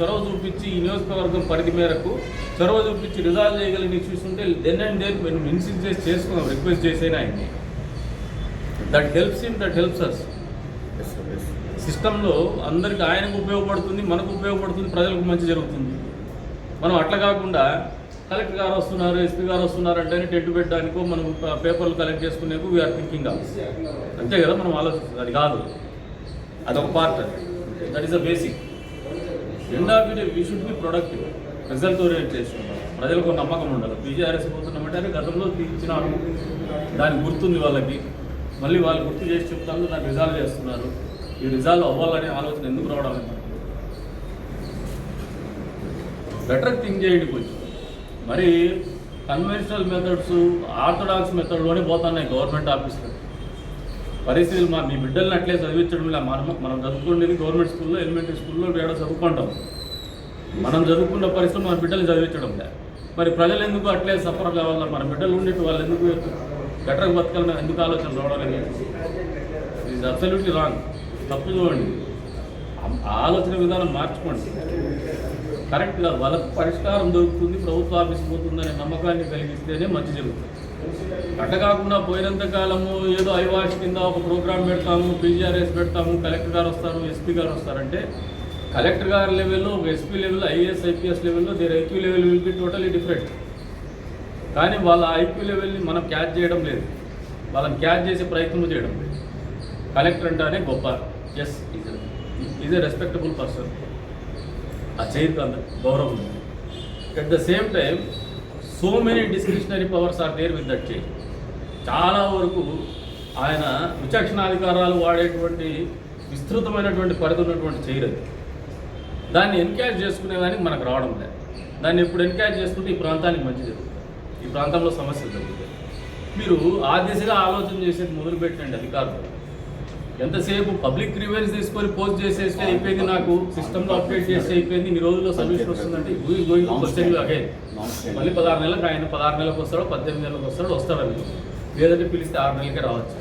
చొరవ చూపించి ఈ నియోజకవర్గం పరిధి మేరకు చొరవ చూపించి రిజాల్వ్ చేయగలిగిన ఇష్యూస్ ఉంటే దెన్ అండ్ దేర్ మేము ఇన్సిస్ట్ చేసి చేసుకున్నాం రిక్వెస్ట్ చేసేనా ఆయన్ని. That helps him that helps us సిస్టంలో అందరికి ఆయనకు ఉపయోగపడుతుంది మనకు ఉపయోగపడుతుంది ప్రజలకు మంచి జరుగుతుంది. మనం అట్లా కాకుండా కలెక్టర్ గారు వస్తున్నారు ఎస్పీ గారు వస్తున్నారు అంటే టెంట్ పెట్టడానికో మనం పేపర్లు కలెక్ట్ చేసుకునేకు వీఆర్ థింకింగ్ ఆఫ్ అంతే కదా మనం ఆలోచిస్తుంది అది కాదు. అదొక part that is a basic end of it we should be productive result orient చేసుకుంటాం ప్రజలకు నమ్మకం ఉండాలి. బీజేఆర్ఎస్ పోతున్నామంటే గతంలో ఇచ్చినారు దాని గుర్తుంది వాళ్ళకి. మళ్ళీ వాళ్ళు గుర్తు చేసి చెప్తాను దాన్ని రిజాల్వ్ చేస్తున్నారు. ఈ రిజాల్వ్ అవ్వాలనే ఆలోచన ఎందుకు రావడం బెటర్ థింక్ చేయండి కొంచెం మరి కన్వెన్షనల్ మెథడ్స్ ఆర్థడాక్స్ మెథడ్లోనే పోతున్నాయి గవర్నమెంట్ ఆఫీస్లో. పరిస్థితులు మా మీ బిడ్డల్ని అట్లే చదివించడం ఇలా మనం మనం చదువుకునేది గవర్నమెంట్ స్కూల్లో ఎలిమెంటరీ స్కూల్లో వేడ చదువుకుంటాం. మనం చదువుకున్న పరిస్థితులు మన బిడ్డలు చదివించడం లే. మరి ప్రజలు ఎందుకు అట్లే సఫర్ కావాలా? మన బిడ్డలు ఉండేటి వాళ్ళు ఎందుకు బెటర్ బతకాలని ఎందుకు ఆలోచన రావడం ఇది అబ్సల్యూట్లీ రాంగ్ తప్పు చూడండి. ఆ- ఆలోచన విధానం మార్చుకోండి. కరెక్ట్గా వాళ్ళకు పరిష్కారం దొరుకుతుంది ప్రభుత్వ ఆఫీస్ పోతుందనే నమ్మకాన్ని కలిగిస్తేనే మంచి జరుగుతుంది. అట్ట కాకుండా పోయినంత కాలము ఏదో ఐవాష్ కింద ఒక ప్రోగ్రామ్ పెడతాము పీజీఆర్ఎస్ పెడతాము కలెక్టర్ గారు వస్తారు ఎస్పీ గారు వస్తారంటే కలెక్టర్ గారి లెవెల్లో ఒక ఎస్పీ లెవెల్లో ఐఏఎస్ ఐపీఎస్ లెవెల్లో their IQ level will be totally different కానీ వాళ్ళ ఐక్యూ లెవెల్ని మనం క్యాచ్ చేయడం లేదు. వాళ్ళని క్యాచ్ చేసే ప్రయత్నం చేయడం లేదు. కలెక్టర్ అంటేనే గొప్ప. He is a respectable person ఆ చైర్కి అంత గౌరవం ఉంది. At the same time so many discretionary powers are there with that change చాలా వరకు ఆయన విచక్షణాధికారాలు వాడేటువంటి విస్తృతమైనటువంటి పరిధి ఉన్నటువంటి చేయలేదు. దాన్ని దాన్ని చేసుకునే చేసుకునేదానికి మనకు రావడం లేదు. దాన్ని ఎప్పుడు ఎన్క్యాచ్ చేసుకుంటే ఈ ప్రాంతానికి మంచి జరుగుతుంది. ఈ ప్రాంతంలో సమస్యలు జరుగుతాయి మీరు ఆ దిశగా ఆలోచన చేసేది మొదలుపెట్టండి అధికారులు. ఎంతసేపు పబ్లిక్ రివెన్స్ తీసుకొని పోస్ట్ చేసేస్తే అయిపోయింది నాకు సిస్టంలో అప్డేట్ చేస్తే అయిపోయింది ఈ రోజుల్లో సొల్యూషన్ వస్తుందంటే who is going question again మళ్ళీ పదహారు నెలలకు ఆయన పదహారు నెలలకు వస్తాడో పద్దెనిమిది నెలలకు వస్తాడో వస్తాడని లేదంటే పిలిస్తే ఆరు నెలలకే రావచ్చు.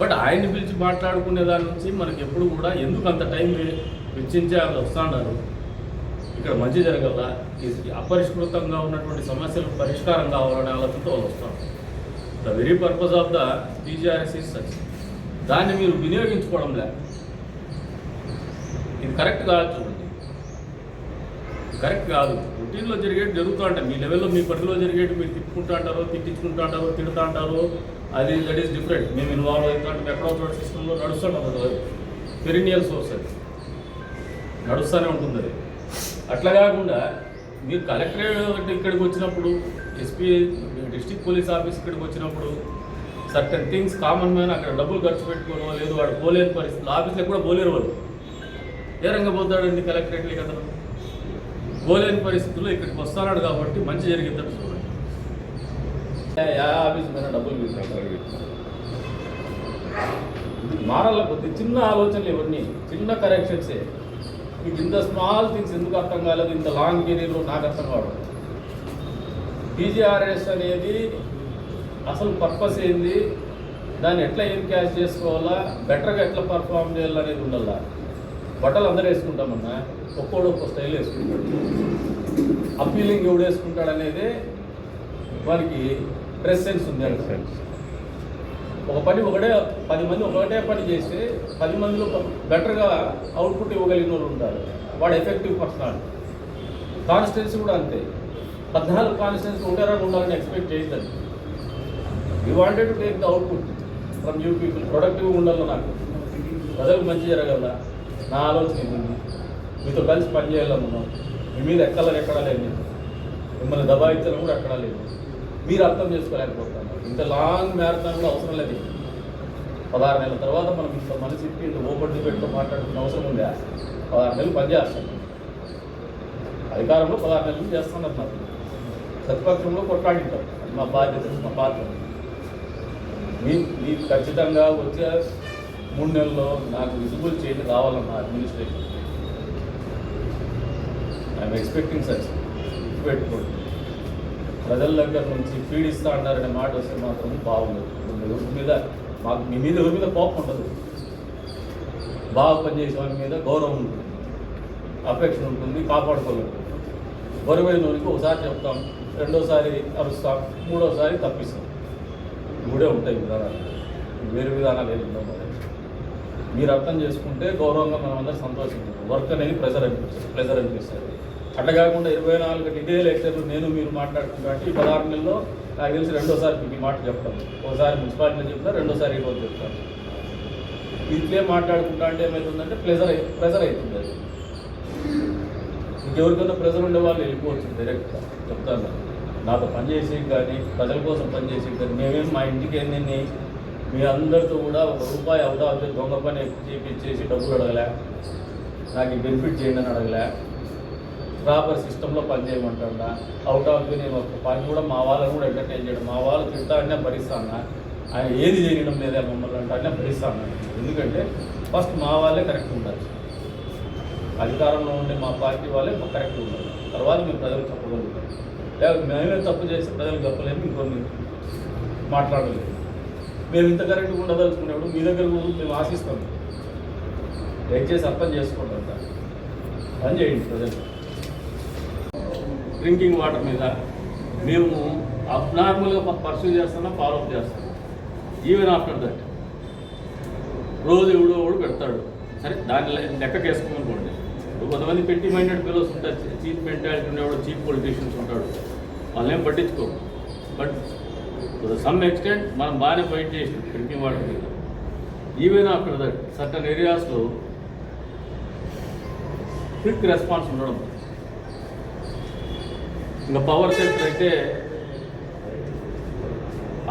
బట్ ఆయన్ని పిలిచి మాట్లాడుకునే దాని నుంచి మనకి ఎప్పుడు కూడా ఎందుకు అంత టైం వెచ్చించే వాళ్ళు వస్తున్నారు ఇక్కడ మంచి జరగల అపరిష్కృతంగా ఉన్నటువంటి సమస్యలకు పరిష్కారం కావాలనే ఆలోచనతో వాళ్ళు వస్తారు. The very purpose of the PGRS is such దాన్ని మీరు వినియోగించుకోవడం లే ఇది కరెక్ట్ కాదు చూడండి. కరెక్ట్ కాదు. రొటీన్లో జరిగేది జరుగుతూ ఉంటాయి మీ లెవెల్లో మీ పరిధిలో జరిగేది మీరు తిట్టుకుంటా అంటారో తిట్టించుకుంటూ అంటారో తిడుతూ అంటారో అది దట్ ఈస్ డిఫరెంట్ మేము ఇన్వాల్వ్ అవుతాం అంటే ఎక్కడో చోట సిస్టంలో నడుస్తుంటాం అది. పెరినియల్ సోర్స్ అది. నడుస్తూనే ఉంటుంది అది. అట్లా కాకుండా మీరు కలెక్టరేట్ ఇక్కడికి వచ్చినప్పుడు ఎస్పీ డిస్ట్రిక్ట్ పోలీస్ ఆఫీస్ ఇక్కడికి వచ్చినప్పుడు సర్టన్ థింగ్స్ కామన్ మ్యాన్ అక్కడ డబ్బులు ఖర్చు పెట్టుకోవడం లేదు వాడు పోలేని పరిస్థితులు ఆఫీస్లో కూడా పోలేరు వాళ్ళు. ఏ రంగం పోతాడండి కలెక్టరేట్లకి కదా పోలేని పరిస్థితుల్లో ఇక్కడికి వస్తున్నాడు కాబట్టి మంచి జరిగిద్దని చూడండి. ఏ- ఆఫీస్ మీద డబ్బులు మారాల కొద్ది చిన్న ఆలోచనలు ఇవన్నీ చిన్న కరెక్షన్సే మీకు ఇంత స్మాల్ థింగ్స్ ఎందుకు అర్థం కాలేదు? ఇంత లాంగ్ కెరీర్లో నాకు అర్థం కావడం పీజీఆర్ఎస్ అనేది అసలు పర్పస్ ఏంది? దాన్ని ఎట్లా ఏం క్యాష్ చేసుకోవాలా? బెటర్గా ఎట్లా పర్ఫామ్ చేయాలనేది ఉండాలా? బట్టలు అందరూ వేసుకుంటామన్నా? ఒక్కోడు ఒక్కో స్టైల్ వేసుకుంటాడు. అప్పీలింగ్ ఎవడు వేసుకుంటాడు అనేది వానికి డ్రెస్ సెన్స్ ఉంది అంటే. ఒక పని ఒకటే పది మంది ఒకటే పని చేస్తే పది మందిలో బెటర్గా అవుట్పుట్ ఇవ్వగలిగిన వాళ్ళు ఉంటారు. వాడు ఎఫెక్టివ్ పర్సనాలిటీ కాన్స్టిట్యున్సీ కూడా అంతే. పద్నాలుగు కాన్స్టిట్యున్సీ ఒకటే రకం ఉండాలని ఎక్స్పెక్ట్ చేయలేదు you wanted to take the output from you people ప్రొడక్టివ్గా ఉండాలి నాకు. ప్రజలకు మంచి జరగల. నా ఆలోచన ఇది ఉంది మీతో కలిసి పనిచేయాలనున్నాం మీ మీద ఎక్కాలని ఎక్కడా లేదు. నేను. మిమ్మల్ని దబాయించాలని కూడా ఎక్కడా లేదు. మీరు అర్థం చేసుకోలేకపోతున్నారు. ఇంత లాంగ్ మ్యారథాన్ కూడా అవసరం లేదు. పదహారు నెలల తర్వాత మనం ఇంత మనసు ఇప్పి ఇంత ఓపెన్ డిబేట్తో మాట్లాడుకున్న అవసరం ఉందా? పదహారు నెలలు పనిచేస్తాం అధికారంలో పదహారు నెలలు చేస్తున్నారు నాకు. ప్రతిపక్షంలో కొట్లాడింటాం అది మా బాధ్యత మా పాత్ర. మీకు ఖచ్చితంగా వచ్చే మూడు నెలల్లో నాకు విజిబుల్ చేయండి రావాలన్న అడ్మినిస్ట్రేషన్ ఐఎమ్ ఎక్స్పెక్టింగ్ సచ్ పెట్టుకోండి. ప్రజల దగ్గర నుంచి ఫీడ్ ఇస్తా అన్నారనే మాట వస్తే మాత్రం బాగుండదు. ఎవరి మీద మాకు మీ మీద ఎవరి మీద కోపం ఉండదు. బాగా పనిచేసే వారి మీద గౌరవం ఉంటుంది. అఫెక్షన్ ఉంటుంది కాపాడుకోలేదు బరువైన వారికి ఒకసారి చెప్తాం రెండోసారి అరుస్తాం మూడోసారి తప్పిస్తాం. మూడే ఉంటాయి విధానాలు. వేరే విధానాలు ఏమి ఉండవు మీరు. అర్థం చేసుకుంటే గౌరవంగా మనం అందరం సంతోషించాం. వర్క్ అనేది ప్రెజర్ అనిపిస్తుంది ప్రెజర్ అనిపిస్తుంది అట్లా కాకుండా ఇరవై నాలుగు డిటైల్ లెక్చర్లు నేను మీరు మాట్లాడుతున్నాను కాబట్టి ఈ పదహారు నెలల్లో నాకు తెలిసి రెండోసారి మీకు ఈ మాట చెప్తాను. ఒకసారి మున్సిపాలిటీలో చెప్తాను రెండోసారి ఈ రోజు చెప్తాను ఇంట్లో మాట్లాడుకుంటా అంటే ఏమవుతుందంటే ప్రెజర్ ప్రెజర్ అవుతుంది అది ఇంకెవరికైనా ప్రెజర్ ఉండే వాళ్ళు వెళ్ళిపోవచ్చు డైరెక్ట్గా చెప్తాను. నాతో పనిచేసి కానీ ప్రజల కోసం పనిచేసి కానీ మేమేం మా ఇంటికి ఎన్ని మీ అందరితో కూడా ఒక రూపాయి అవుతా దొంగ పని చేపించేసి డబ్బులు అడగలే. నాకు ఈ బెనిఫిట్ చేయండి అని అడగలే. ప్రాపర్ సిస్టంలో పని అవుట్ ఆఫ్ నేను ఒక పని కూడా మా వాళ్ళని కూడా ఎంటర్టైన్ చేయడం మా వాళ్ళు తింటా అనే భరిస్తాను ఆయన ఏది చేయడం లేదా మమ్మల్ని అంటే భరిస్తాను ఎందుకంటే ఫస్ట్ మా వాళ్ళే కరెక్ట్ ఉండాలి. అధికారంలో ఉండే మా పార్టీ వాళ్ళే కరెక్ట్ ఉండాలి. తర్వాత మేము ప్రజలు చెప్పగలుగుతాం లేకపోతే మేమే తప్పు చేసి ప్రజలు చెప్పలేము ఇంకొన్ని మాట్లాడలేదు. మేము ఇంత కరెక్ట్గా ఉండదలుచుకునేప్పుడు మీ దగ్గర కూడా మేము ఆశిస్తాం. దయచేసి అర్థం చేసుకోండి అంతా. పని చేయండి ప్రజలు. డ్రింకింగ్ వాటర్ మీద మేము అబ్నార్మల్గా పర్సూ చేస్తున్నా ఫాలోఅప్ చేస్తాం. ఈవెన్ ఆఫ్టర్ దట్ రోజు ఎవడో ఎవడు పెడతాడు. సరే దాని లె- లెక్కకి కొంతమంది పెట్టి మైండెడ్ పిల్లర్స్ ఉంటారు. చీప్ మెంటాలిటీ ఉండేవాడు చీప్ పొలిటీషియన్స్ ఉంటాడు. వాళ్ళేం పట్టించుకోరు. బట్ సమ్ ఎక్స్టెంట్ మనం బాగానే ఫైట్ చేసి డ్రింకింగ్ వాటర్ మీద. ఈవెన్ ఆఫ్టర్ దట్ సర్టన్ ఏరియాస్లో క్విక్ రెస్పాన్స్ ఉండడం. ఇంకా పవర్ సెక్టర్ అయితే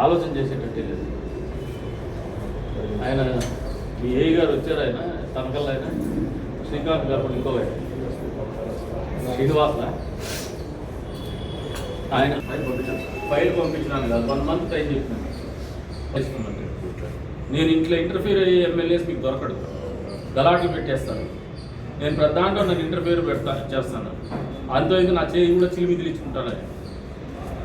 ఆలోచన చేసేటట్టే లేదు. ఆయన మీ ఏ గారు వచ్చారు ఆయన తనకల్లా ఆయన. శ్రీకాంత్ గారు కూడా ఇంకో ఆయన శ్రీనివాస ఆయన ఫైల్ పంపించినాను కాదు వన్ మంత్ టైం చెప్పినాను. నేను ఇంట్లో ఇంటర్ఫీర్ అయ్యే ఎమ్మెల్యేస్ మీకు దొరకడు. గలాట్లు పెట్టేస్తాను. నేను ప్రధానంగా నాకు ఇంటర్ఫీర్ పెడతా చేస్తాను. అంతో నా చేయి కూడా చిలిమిదిలు ఇచ్చుకుంటాను.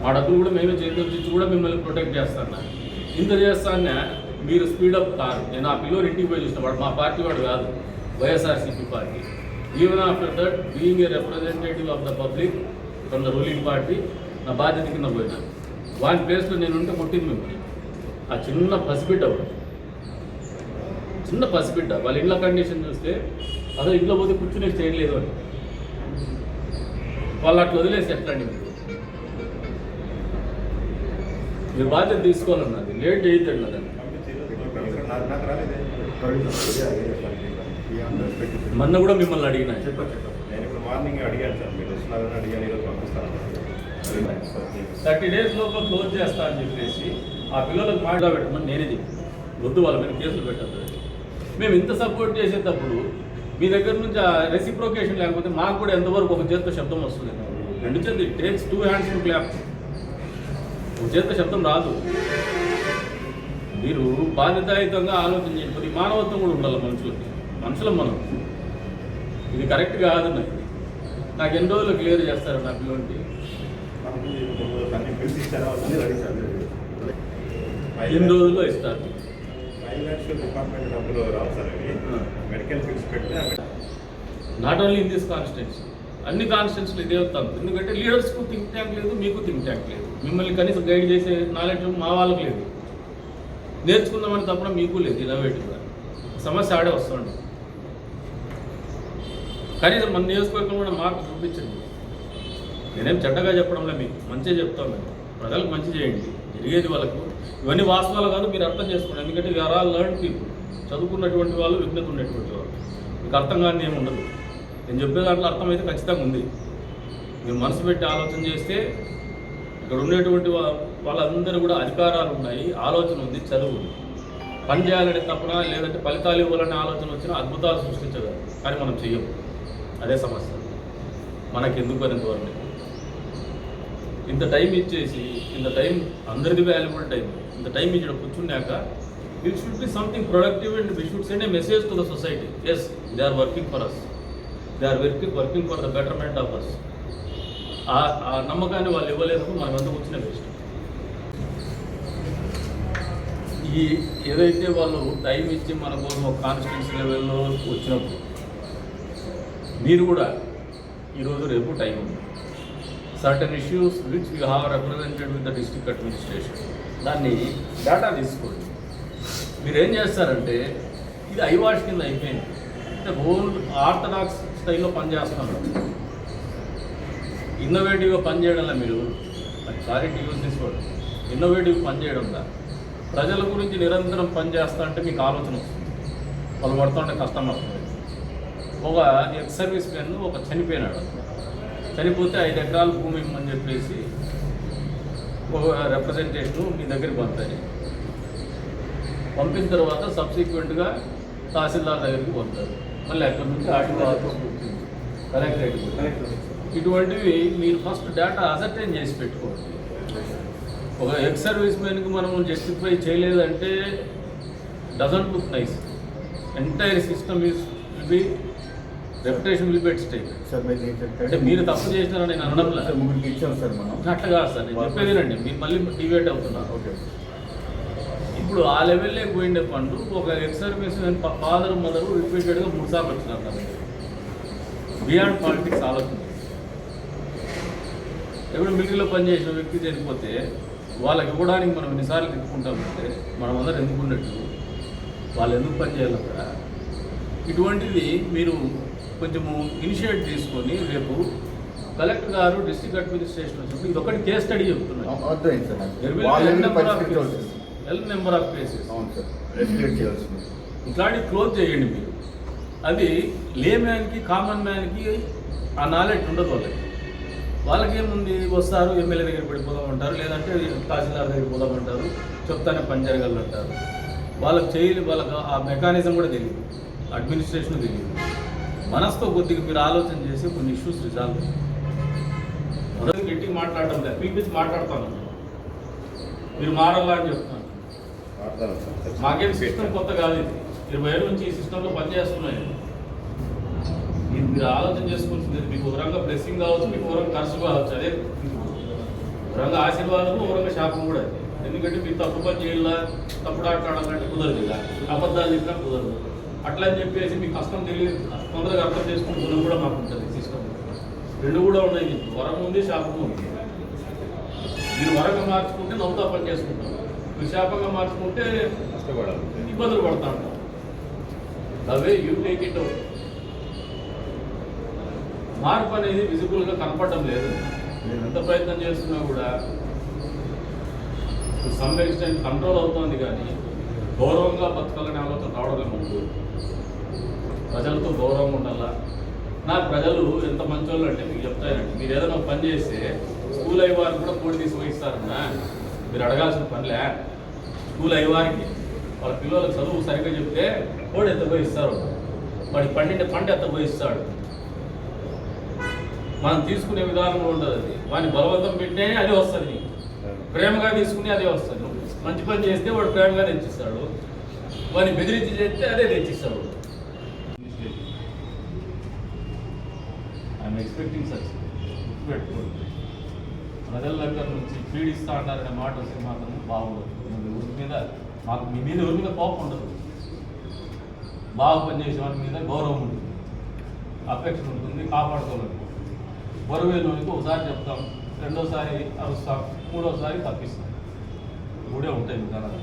మా డబ్బులు కూడా మేమే ఇచ్చి కూడా మిమ్మల్ని ప్రొటెక్ట్ చేస్తాను. ఇంత చేస్తానే మీరు స్పీడప్ కారు. నేను ఆ పిల్లోని ఇంటికి పోయి చూసిన వాడు మా పార్టీ వాడు కాదు. YSRCP party. Even after that being a representative of the public from the ruling party నా బాధ్యత కింద పోయినా. వాని ప్లేస్లో నేను ఉంటే కొట్టింది మిమ్మల్ని. ఆ చిన్న పసిబిడ్డ చిన్న పసిబిడ్డ. వాళ్ళ ఇంట్లో కండిషన్ చూస్తే అసలు ఇంట్లో పోతే కూర్చునే చేయలేదు అని. వాళ్ళు అట్లా వదిలేసి ఎట్లా మీరు? మీరు బాధ్యత తీసుకోవాలన్నది. లేట్ చేయొద్దండి అదండి నాకు మొన్న కూడా మిమ్మల్ని అడిగిన. నేను ఇప్పుడు మార్నింగ్ అడిగాను సార్. మీరు వస్తున్నారని అడిగాను ఈరోజు పంపిస్తాను. థర్టీ డేస్ లోపల క్లోజ్ చేస్తా అని చెప్పేసి ఆ పిల్లలకు మాటగా పెట్టమని నేనే చెప్పి వద్దు వాళ్ళ మీద కేసులు పెట్టద్దు మేము ఇంత సపోర్ట్ చేసేటప్పుడు మీ దగ్గర నుంచి ఆ రెసిప్రోకేషన్ లేకపోతే మాకు కూడా ఎంతవరకు ఒక చేతితో శబ్దం వస్తుంది? రెండు చేతి takes two hands to clap ఒక చేతితో శబ్దం రాదు. మీరు బాధ్యతాయుతంగా కొద్ది మానవత్వం కూడా ఉండాలి మనుషులకి. మనుషులం మనం. ఇది కరెక్ట్ కాదు నాకు నాకు ఎన్ని రోజులు క్లియర్ చేస్తారు నా పిల్లలకి ఎన్ని రోజుల్లో ఇస్తారు? Not only in this constituency అన్ని కాన్స్టిట్యున్సీలు ఇదే వస్తాం. ఎందుకంటే లీడర్స్కు థింక్ ట్యాంక్ లేదు మీకు థింక్ ట్యాంక్ లేదు. మిమ్మల్ని కనీసం గైడ్ చేసే నాలెడ్జ్ మా వాళ్ళకి లేదు. నేర్చుకుందామని తప్పడం మీకు లేదు ఇన్నోవేటివ్గా సమస్య ఆడే వస్తుంది కనీసం మన నియోజకవర్గం కూడా మార్పు చూపించండి నేనేం చెడ్డగా చెప్పడంలో మీకు మంచిగా చెప్తాను ప్రజలకు మంచి చేయండి. జరిగేది వాళ్ళకు. ఇవన్నీ వాస్తవాలు కాదు మీరు అర్థం చేసుకోండి. ఎందుకంటే వీఆర్ ఆల్ లర్న్ పీపుల్ చదువుకున్నటువంటి వాళ్ళు విజ్ఞత ఉన్నటువంటి వాళ్ళు. మీకు అర్థం కానీ ఏమి ఉండదు. నేను చెప్పే దాంట్లో అర్థమైతే ఖచ్చితంగా ఉంది. మీరు మనసు పెట్టి ఆలోచన చేస్తే ఇక్కడ ఉండేటువంటి వాళ్ళందరూ కూడా అధికారాలు ఉన్నాయి ఆలోచన ఉంది చదువు ఉంది. పని చేయాలనే తప్పన లేదంటే ఫలితాలు ఇవ్వాలనే ఆలోచన వచ్చినా అద్భుతాలు సృష్టించగలరు. కానీ మనం చెయ్యము. అదే సమస్య. మనకి ఎందుకు అని వరకు? ఇంత టైం ఇచ్చేసి ఇంత టైం అందరిది వాల్యుబుల్ టైం ఇంత టైం ఇచ్చిన కూర్చున్నాక it should be something productive and we should send a message to the society as they are working for us they are working working for the betterment of us ఆ నమ్మకాన్ని వాళ్ళు ఇవ్వలేనప్పుడు మనం అంతా వచ్చిన best ఈ ఏదైతే వాళ్ళు టైం ఇచ్చి మన కోసం ఒక కాన్స్టిట్యూన్సీ లెవెల్లో వచ్చినప్పుడు మీరు కూడా ఈరోజు రేపు టైం ఉంది. Certain issues which you have represented with the district administration దాన్ని డేటా తీసుకోండి. మీరు ఏం చేస్తారంటే ఇది ఐవాష్ కింద అయిపోయింది. అంటే హోల్ ఆర్థడాక్స్ స్టైల్లో పనిచేస్తున్నారు ఇన్నోవేటివ్గా పనిచేయడంలో మీరు సారీ యూజ్ తీసుకోండి. ఇన్నోవేటివ్ పనిచేయడంలో ప్రజల గురించి నిరంతరం పనిచేస్తా అంటే మీకు ఆలోచన వస్తుంది. వాళ్ళు పడుతుంటే కష్టం వస్తుంది ఒక ఎక్స్ సర్వీస్ మెన్ ఒక చనిపోయినాడు. చనిపోతే ఐదు ఎకరాల భూమి ఇమ్మని చెప్పేసి ఒక రిప్రజెంటేషన్ మీ దగ్గరికి పంపారు. పంపిన తర్వాత సబ్సిక్వెంట్గా తహసీల్దార్ దగ్గరికి పంపారు. మళ్ళీ అక్కడ నుంచి కలెక్టరేట్ ఇటువంటివి మీరు ఫస్ట్ డేటా అసర్టైన్ చేసి పెట్టుకోండి. ఒక ఎక్స్ సర్వీస్ మెన్కి మనం జస్టిఫై చేయలేదంటే doesn't look nice entire system is be reputation will be at stake sir అంటే మీరు తప్పు చేసినారని నేను అనడం లేదు సార్ ముగ్గురికి ఇచ్చాం సార్ మనం. అట్లా కాదు సార్ నేను చెప్పేదేనండి మీరు మళ్ళీ డివేట్ అవుతున్నారు. ఓకే ఇప్పుడు ఆ లెవెల్లో పోయిండే పండు ఒక ఎక్స్ సర్వీస్ ఫాదర్ మదర్ రిపీటెడ్గా మూడు సార్లు వచ్చినారు బియాండ్ పాలిటిక్స్ ఆలోచన. ఎప్పుడు మిలిటరీలో పనిచేసిన వ్యక్తి చనిపోతే వాళ్ళకి ఇవ్వడానికి మనం ఎన్నిసార్లు తిప్పుకుంటామంటే మనం అందరం ఎందుకు ఉన్నట్టు వాళ్ళు ఎందుకు పనిచేయాలి అక్కడ ఇటువంటిది మీరు కొంచెము ఇనిషియేట్ తీసుకొని రేపు కలెక్టర్ గారు డిస్ట్రిక్ట్ అడ్మినిస్ట్రేషన్ వచ్చినప్పుడు ఇది ఒకటి కేస్ స్టడీ. అవును సార్. రెస్టిగేట్ చేయాల్సింది. ఇట్లాంటి క్లోజ్ చేయండి మీరు. అది లే మ్యాన్కి కామన్ మ్యాన్కి ఆ నాలెడ్జ్ ఉండదు వాళ్ళకి. వాళ్ళకి ఏముంది వస్తారు ఎమ్మెల్యే దగ్గర పడిపోదామంటారు లేదంటే తహసీల్దార్ దగ్గర పోదామంటారు చెప్తానే పని జరగాలంటారు. వాళ్ళకి చేయలు వాళ్ళకి ఆ మెకానిజం కూడా తెలియదు. అడ్మినిస్ట్రేషన్ తెలియదు. మనసుతో కొద్దిగా మీరు ఆలోచన చేసి కొన్ని ఇష్యూస్ రిజాల్వ్ మొదటి గట్టిగా మాట్లాడటం లేదు. పిలిపించి మాట్లాడతాను. మీరు మారాలా అని చెప్తాను. వాడతాను సార్. మాకేం సిస్టమ్ కొత్త కాదు ఇది. ఇరవై ఏళ్ళ నుంచి ఈ సిస్టంలో పనిచేస్తున్నాయి. మీరు మీరు ఆలోచన చేసుకోవాల్సింది మీకు ఒక రంగ బ్లెస్సింగ్ కావచ్చు మీకు ఒక ఖర్చు కావచ్చు. అదే ఒక రంగ ఆశీర్వాదము ఒక రంగ శాపం కూడా ఎందుకంటే మీరు తప్పు పని చేయాలా తప్పుడు ఆటలాడాలంటే కుదరదు ఇలా అబద్ధాలు చెప్పినా కుదరదు. అట్లా అని చెప్పేసి మీకు కష్టం తెలియదు. తొందరగా అర్థం చేసుకునే గుణం కూడా మాకు ఉంటుంది సిస్టమ్ రెండు కూడా ఉన్నాయి వరం ఉంది శాపం ఉంది. మీరు వరంగా మార్చుకుంటే నవ్వుతా పని చేసుకుంటాం. మీరు శాపంగా మార్చుకుంటే కష్టపడాలి. ఇబ్బందులు పడతా ఉంటాం. అవే యూ టేక్ ఇట్ అవుట్ మార్పు అనేది విజిబుల్గా కనపడడం లేదు. నేను ఎంత ప్రయత్నం చేస్తున్నా కూడా సమ్ ఎక్స్టెంట్ కంట్రోల్ అవుతోంది కానీ గౌరవంగా బతకాలనే ఆలోచన రావడం ముందు. ప్రజలతో గౌరవం ఉండాలా? నా ప్రజలు ఎంత మంచోళ్ళు అంటే మీకు చెప్తానండి. మీరు ఏదైనా పని చేస్తే స్కూల్ అయ్యేవారు కూడా కోడి తీసి వహిస్తారన్నా మీరు అడగాల్సిన పనిలే. స్కూల్ అయ్యేవారికి వాళ్ళ పిల్లలకు చదువు సరిగ్గా చెప్తే కోడి ఎంత పోయిస్తారు వాడి పండిండే పంట ఎంత పోయిస్తాడు మనం తీసుకునే విధానంలో ఉంటుంది అది. వాడిని బలవంతం పెట్టే అదే వస్తుంది నీకు. ప్రేమగా తీసుకుని అదే వస్తుంది. మంచి పని చేస్తే వాడు ప్రేమగా తెచ్చిస్తాడు. వాడిని బెదిరించి చేస్తే అదే తెచ్చిస్తాడు. ఐఎమ్ ఎక్స్పెక్టింగ్ సచ్ పెట్టుకోండి ప్రజల దగ్గర నుంచి పీడిస్తా అంటారనే మాట వస్తే మాత్రం బాగుండదు. మీ ఊరి మీద మాకు మీ మీద ఎవరి మీద కోపం ఉండదు. బాగా పనిచేసే వాటి మీద గౌరవం ఉంటుంది. అపేక్ష ఉంటుంది కాపాడుకోవాలి. బరువేలోనికి ఒకసారి చెప్తాం రెండోసారి అరుస్తాం మూడోసారి తప్పిస్తాం. మూడే ఉంటాయి విధానాలు.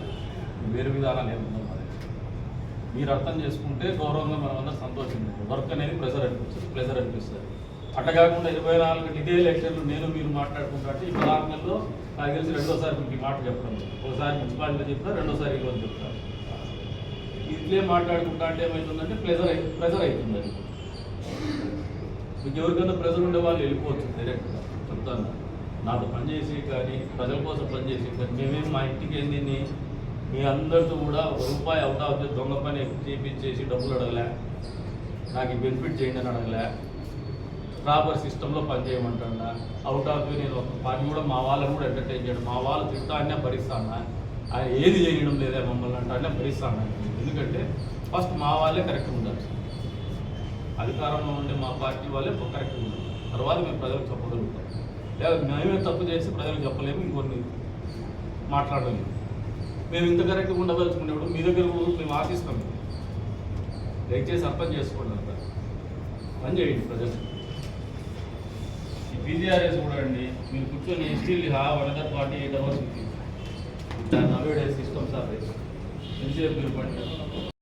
వేరే విధానాలు ఏముందో మరి. మీరు అర్థం చేసుకుంటే గౌరవంగా మనం అందరం సంతోషం వర్క్ అనేది ప్రెజర్ అనిపిస్తుంది ప్రెజర్ అనిపిస్తుంది. అట్లా కాకుండా ఇరవై నాలుగు ఇదే లెక్చర్లు నేను మీరు మాట్లాడుకుంటే ఈ పదహారు నెలల్లో నాకు తెలిసి రెండోసారి మీకు మాట చెప్పడం. ఒకసారి మున్సిపాలిటీలో చెప్తా రెండోసారి ఇవ్వని చెప్తా. ఇట్లే మాట్లాడుకుంటా అంటే ఏమవుతుందంటే ప్లెజర్ ప్రెజర్ అవుతుంది మీకు ఎవరికైనా ప్రెజర్ ఉండే వాళ్ళు వెళ్ళిపోవచ్చు డైరెక్ట్గా చెప్తాను. నాతో పనిచేసి కానీ ప్రజల కోసం పనిచేసి కానీ మేమేం మా ఇంటికి ఏంది మీ అందరితో కూడా ఒక రూపాయి అవుట్ ఆఫ్ దొంగ పని చేపించేసి డబ్బులు అడగలే. నాకు బెనిఫిట్ చేయండి అని అడగలే. ప్రాపర్ సిస్టంలో పనిచేయమంటాడా అవుట్ ఆఫ్ ది నేను ఒక పని కూడా మా వాళ్ళని కూడా ఎంటర్టైన్ చేయడం మా వాళ్ళు తింటా భరిస్తానా? ఆయన ఏది చేయడం లేదా మమ్మల్ని అంటే భరిస్తాను? ఎందుకంటే ఫస్ట్ మా వాళ్ళే కరెక్ట్గా ఉండాలి అధికారంలో ఉండే మా పార్టీ వాళ్ళే కరెక్ట్గా ఉండాలి తర్వాత మేము ప్రజలకు చెప్పగలుగుతాం. లేదా మేమే తప్పు చేసి ప్రజలకు చెప్పలేము ఇంకొన్ని మాట్లాడలేము. మేము ఇంత కరెక్ట్గా ఉండదలుచుకునేప్పుడు మీ దగ్గర మేము ఆశిస్తాం. దయచేసి అర్థం చేసుకోండి అంతా. పని చేయండి ప్రజలు. పీజీఆర్ఎస్ కూడా అండి మీరు కూర్చొని still have another forty eight hours nowadays systems are ఎంతసేపు మీరు పని